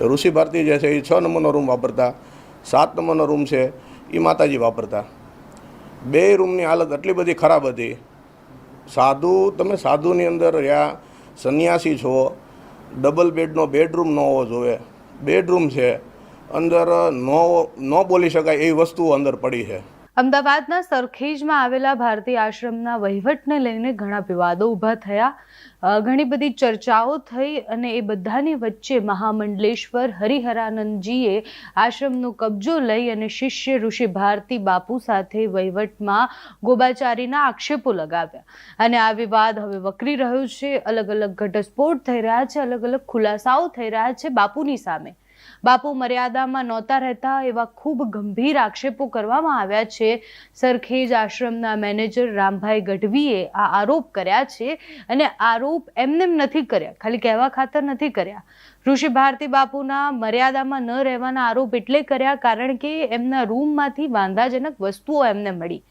ઋષિ ભારતી જે છે એ છ નંબરનો રૂમ વાપરતા, સાત નંબરનો રૂમ છે એ માતાજી વાપરતા. બે રૂમની હાલત એટલી બધી ખરાબ હતી. સાધુ, તમે સાધુની અંદર રહ્યા, સંન્યાસી છો ડબલ બેડનો બેડરૂમ ન હોવો જોઈએ. બેડરૂમ છે, અંદર નો ન બોલી શકાય એવી વસ્તુઓ અંદર પડી છે. અમદાવાદના સરખેજમાં આવેલા ભારતીય આશ્રમના વહીવટને લઈને ઘણા વિવાદો ઊભા થયા. ઘણી બધી ચર્ચાઓ થઈ અને એ બધાની વચ્ચે મહામંડલેશ્વર હરિહરાનંદજીએ આશ્રમનો કબજો લઈ અને શિષ્ય ઋષિ ભારતી બાપુ સાથે વહીવટમાં ગોબાચારીના આક્ષેપો લગાવ્યા. અને આ વિવાદ હવે વકરી રહ્યો છે. અલગ અલગ ઘટસ્ફોટ થઈ રહ્યા છે. અલગ અલગ ખુલાસાઓ થઈ રહ્યા છે બાપુની સામે. બાપુ મર્યાદામાં નહોતા રહેતા એવા ખૂબ ગંભીર આક્ષેપો કરવામાં આવ્યા છે. સરખેજ આશ્રમના મેનેજર રામભાઈ ગઢવીએ આ આરોપ કર્યા છે અને આરોપ એમનેમ નથી કર્યા, ખાલી કહેવા ખાતર નથી કર્યા. ઋષિ ભારતી બાપુના મર્યાદામાં ન રહેવાના આરોપ એટલે કર્યા કારણ કે એમના રૂમમાંથી વાંધાજનક વસ્તુઓ એમને મળી.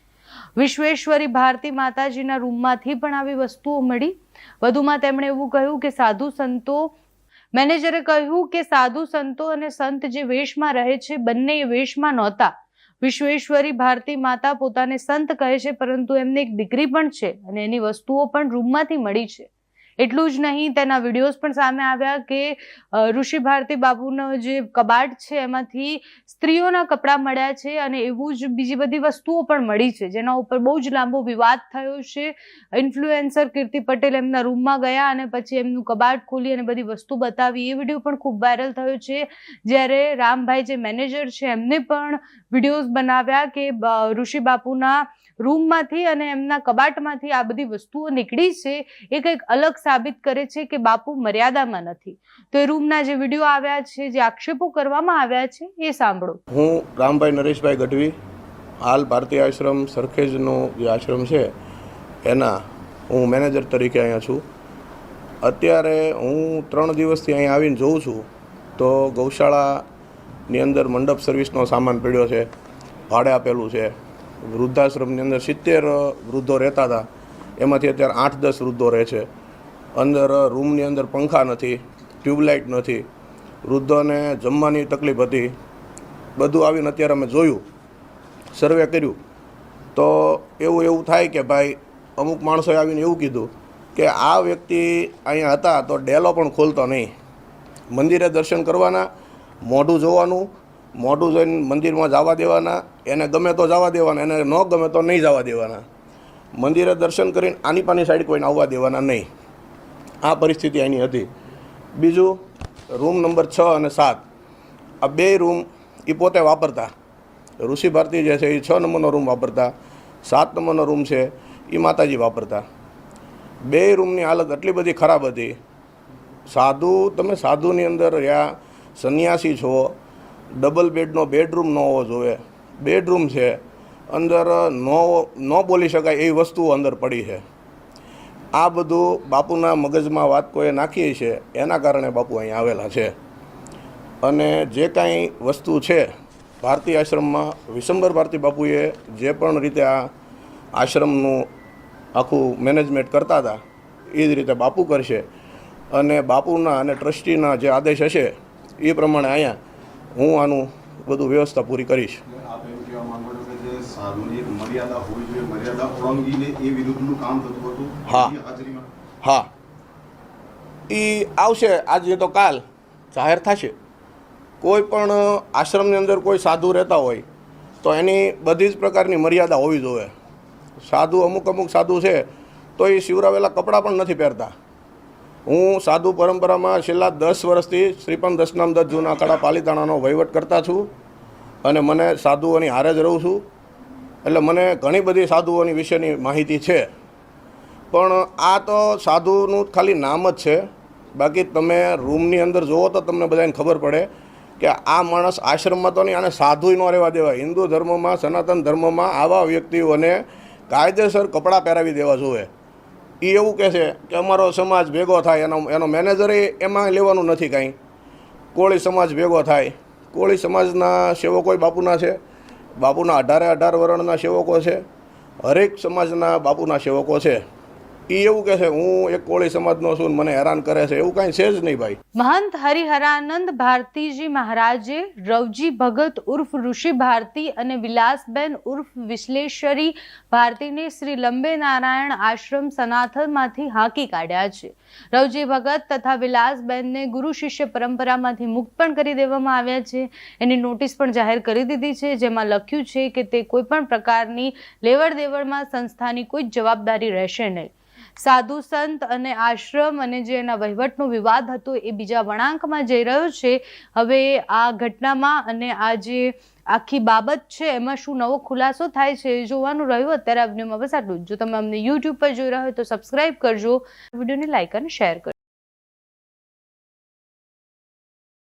વિશ્વેશ્વરી ભારતી માતાજીના રૂમમાંથી પણ આવી વસ્તુઓ મળી. વધુમાં તેમણે એવું કહ્યું કે સાધુ સંતો મેનેજરે કહ્યું કે સાધુ સંતો અને સંત જે વેશમાં રહે છે, બંને એ વેશમાં નહોતા. વિશ્વેશ્વરી ભારતી માતા પોતાને સંત કહે છે, પરંતુ એમને એક દીકરી પણ છે અને એની વસ્તુઓ પણ રૂમમાંથી મળી છે. એટલું જ નહીં, તેના વિડીયોઝ પણ સામે આવ્યા કે ઋષિ ભારતી બાબુનો જે કબાટ છે, એમાંથી સ્ત્રીઓના કપડાં મળ્યા છે અને એવું જ બીજી બધી વસ્તુઓ પણ મળી છે, જેના ઉપર બહુ જ લાંબો વિવાદ થયો છે. ઇન્ફ્લુએન્સર કીર્તિ પટેલ એમના રૂમમાં ગયા અને પછી એમનું કબાટ ખોલી અને બધી વસ્તુ બતાવી. એ વીડિયો પણ ખૂબ વાયરલ થયો છે. જ્યારે રામભાઈ જે મેનેજર છે, એમને પણ વિડીયોઝ બનાવ્યા કે ઋષિ બાપુના રૂમમાંથી અને એમના કબાટમાંથી આ બધી વસ્તુઓ નીકળી છે, એ કંઈક અલગ સાબિત કરે છે કે બાપુ મર્યાદામાં નથી. તો એ રૂમના જે વીડિયો આવ્યા છે, જે આક્ષેપો કરવામાં આવ્યા છે, એ સાંભળો. હું રામભાઈ નરેશભાઈ ગઢવી, હાલ ભારતીય આશ્રમ સરખેજનો જે આશ્રમ છે, એના હું મેનેજર તરીકે અહીંયા છું. અત્યારે હું ત્રણ દિવસથી અહીંયા આવીને જોઉં છું, તો ગૌશાળાની અંદર મંડપ સર્વિસનો સામાન પડ્યો છે, ભાડે આપેલું છે. વૃદ્ધાશ્રમની અંદર સિત્તેર વૃદ્ધો રહેતા હતા. એમાંથી અત્યારે આઠ દસ વૃદ્ધો રહે છે. અંદર રૂમની અંદર પંખા નથી, ટ્યુબલાઇટ નથી. વૃદ્ધોને જમવાની તકલીફ હતી. બધું આવીને અત્યારે અમે જોયું, સર્વે કર્યું. તો એવું એવું થાય કે ભાઈ, અમુક માણસોએ આવીને એવું કીધું કે આ વ્યક્તિ અહીંયા હતા તો ડેલો પણ ખોલતો નહીં. મંદિરે દર્શન કરવાના, મોઢું જોવાનું મોઢું જોઈને મંદિરમાં જવા દેવાના, એને ગમે તો જવા દેવાના, એને ન ગમે તો નહીં જવા દેવાના. મંદિરે દર્શન કરીને આની પાની સાઈડ કોઈને આવવા દેવાના નહીં. આ પરિસ્થિતિ એની હતી. બીજું, રૂમ નંબર છ અને સાત. આ બે રૂમ એ પોતે વાપરતા. ઋષિ ભારતી જે છે એ છ નંબરનો રૂમ વાપરતા, સાત નંબરનો રૂમ છે એ માતાજી વાપરતા. બે રૂમની હાલત એટલી બધી ખરાબ હતી. સાધુ, તમે સાધુની અંદર રહ્યા, સંન્યાસી છો ડબલ બેડનો બેડરૂમ ન હોવો જોઈએ. બેડરૂમ છે, અંદર નો, ન બોલી શકાય એવી વસ્તુઓ અંદર પડી છે. આ બધું બાપુના મગજમાં વાત કોઈએ નાખી છે, એના કારણે બાપુ અહીં આવેલા છે. અને જે કાંઈ વસ્તુ છે, ભારતી આશ્રમમાં વિશંબર ભારતી બાપુએ જે પણ રીતે આ આશ્રમનું આખું મેનેજમેન્ટ કરતા હતા, એ જ રીતે બાપુ કરશે. અને બાપુના અને ટ્રસ્ટીના જે આદેશ હશે, એ પ્રમાણે અહીંયા હું આનું બધું વ્યવસ્થા પૂરી કરીશ. હા. હા. એ આવશે આજે તો કાલ જાહેર થશે. કોઈ પણ આશ્રમની અંદર કોઈ સાધુ રહેતા હોય તો એની બધી જ પ્રકારની મર્યાદા હોવી જોઈએ. સાધુ અમુક અમુક સાધુ છે તો એ શિવરાવેલા કપડાં પણ નથી પહેરતા. હું સાધુ પરંપરામાં છેલ્લા દસ વર્ષથી શ્રીપંત દશનામ દત્ત જૂના અખાડા પાલીતાણાનો વહીવટ કરતા છું અને મને સાધુઓની હારે જ રહું છું. એટલે મને ઘણી બધી સાધુઓની વિશેની માહિતી છે. પણ આ તો સાધુનું ખાલી નામ જ છે. બાકી તમે રૂમની અંદર જુઓ તો તમને બધાને ખબર પડે કે આ માણસ આશ્રમમાં તો નહીં, આને સાધુય ન રહેવા દેવાય. હિન્દુ ધર્મમાં, સનાતન ધર્મમાં આવા વ્યક્તિઓને કાયદેસર કપડાં પહેરાવી દેવા જોઈએ. એ એવું કહે છે કે અમારો સમાજ ભેગો થાય, એનો એનો મેનેજરે એમાં લેવાનું નથી કાંઈ. કોળી સમાજ ભેગો થાય. કોળી સમાજના સેવકોય બાપુના છે. બાપુના અઢારે અઢાર વર્ણના સેવકો છે. હરેક સમાજના બાપુના સેવકો છે. એ એવું કહે છે, હું એક કોળી સમાજનો છું મને હેરાન કરે છે, એવું કાંઈ છે જ નહીં ભાઈ. મહંત હરિહરાનંદ ભારતીજી મહારાજે રવજી ભગત ઉર્ફ ઋષિ ભારતી અને વિલાસબેન ઉર્ફ વિશ્લેષરી ભારતીને શ્રી લંબે નારાયણ આશ્રમ સનાથનમાંથી હાંકી કાઢ્યા છે. રવજી ભગત તથા વિલાસબેનને ગુરુ શિષ્ય પરંપરામાંથી મુક્ત પણ કરી દેવામાં આવ્યા છે. એની નોટિસ પણ જાહેર કરી દીધી છે, જેમાં લખ્યું છે કે તે કોઈ પણ પ્રકારની લેવડ દેવડમાં સંસ્થાની કોઈ જવાબદારી રહેશે નહીં. સાધુ સંત અને આશ્રમ અને જે એના વહીવટનો વિવાદ હતો એ બીજા વળાંકમાં જઈ રહ્યો છે. હવે આ ઘટનામાં અને આ જે આખી બાબત છે, એમાં શું નવો ખુલાસો થાય છે એ જોવાનું રહ્યું. અત્યારે આ વિડીયોમાં બસ આટલું જો. તમે અમને યુટ્યુબ પર જોઈ રહ્યા હોય તો સબસ્ક્રાઇબ કરજો. વિડીયોને લાઇક અને શેર કરજો.